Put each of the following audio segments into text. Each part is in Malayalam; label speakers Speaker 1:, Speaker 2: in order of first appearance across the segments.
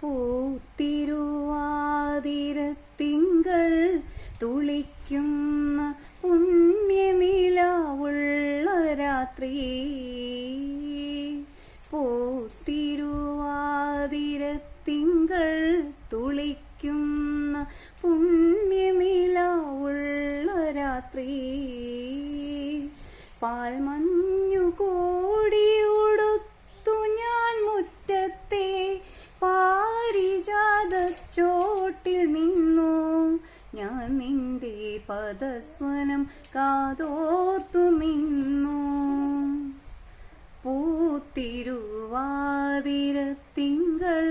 Speaker 1: പൂത്തിരുവാതിരത്തിങ്കൾ തുളിക്കുന്ന പുണ്യനിലാവുള്ള രാത്രി പൂത്തിരുവാതിരത്തിങ്കൾ തുളിക്കുന്ന പുണ്യനിലാവുള്ള രാത്രി പാൽമഞ്ഞു പദസ്വനം കാതോർത്തു നിന്നു പൂത്തിരുവാതിരത്തിങ്കൾ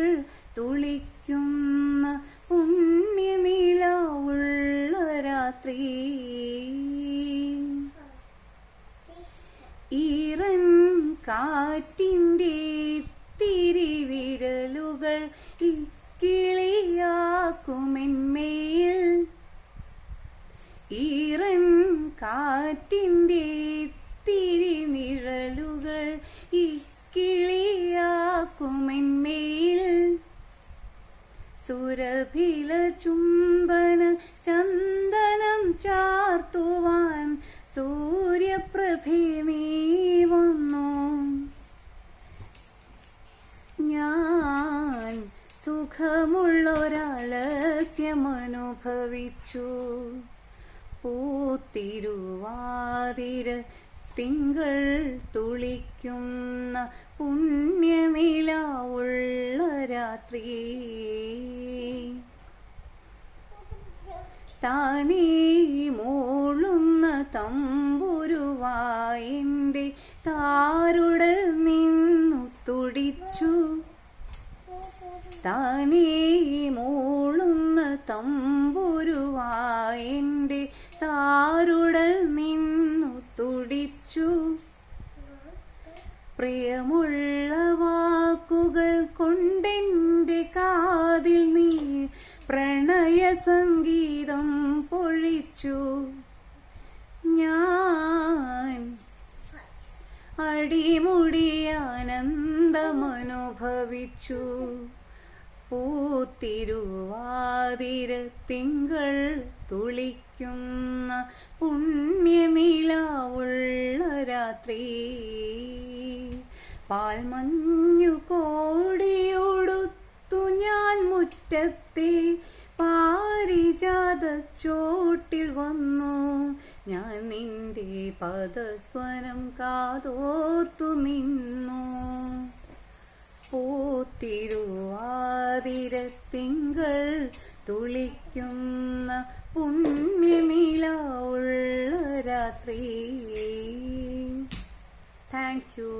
Speaker 1: തുളിക്കുന്ന പുണ്യനില ഉള്ള രാത്രി. ഈറൻ കാറ്റിന്റെ തിരിവിരലുകൾ ഇക്കിളിയാക്കുമെന്മേൽ ഈറൻ കാറ്റിന്റെ തിരിനിഴലുകൾ ഇക്കിളിയാക്കുമെന്മേൽ സുരഭില ചുംബന ചന്ദനം ചാർത്തുവാൻ സൂര്യപ്രഭി നീ വന്നു. ഞാൻ സുഖമുള്ളൊരാലസ്യമനുഭവിച്ചു. പൂത്തിരുവാതിര തിങ്കൾ തുളിക്കുന്ന പുണ്യനില ഉള്ള രാത്രി. താനേ മൂളുന്ന തമ്പുരുവായിന്റെ താരുടൽ നിന്നു തുടിച്ചു. താനേ മൂളുന്ന തമ്പുരുവായെന്റെ താരുടൽ നിന്നു തുടിച്ചു. പ്രിയമുള്ള വാക്കുകൾ കൊണ്ടെന്റെ കാതിൽ നീ പ്രണയ സംഗീതം പൊഴിച്ചു. ഞാൻ അടിമുടി ആനന്ദമനുഭവിച്ചു പൂത്തിരുവാതിര തിങ്കൾ തുളിക്കുന്ന പുണ്യനിലാവുള്ള രാത്രി പാൽമഞ്ഞു കോടിയൊടുത്തു ഞാൻ മുറ്റത്തെ പാരിജാതച്ചോട്ടിൽ വന്നു. ഞാൻ നിന്റെ പദസ്വരം കാതോർത്തു നിന്നു. പൂത്തിരുവാതിരത്തിങ്കൾ തുളിക്കുന്ന പുണ്യനില ഉള്ള രാത്രി. Thank you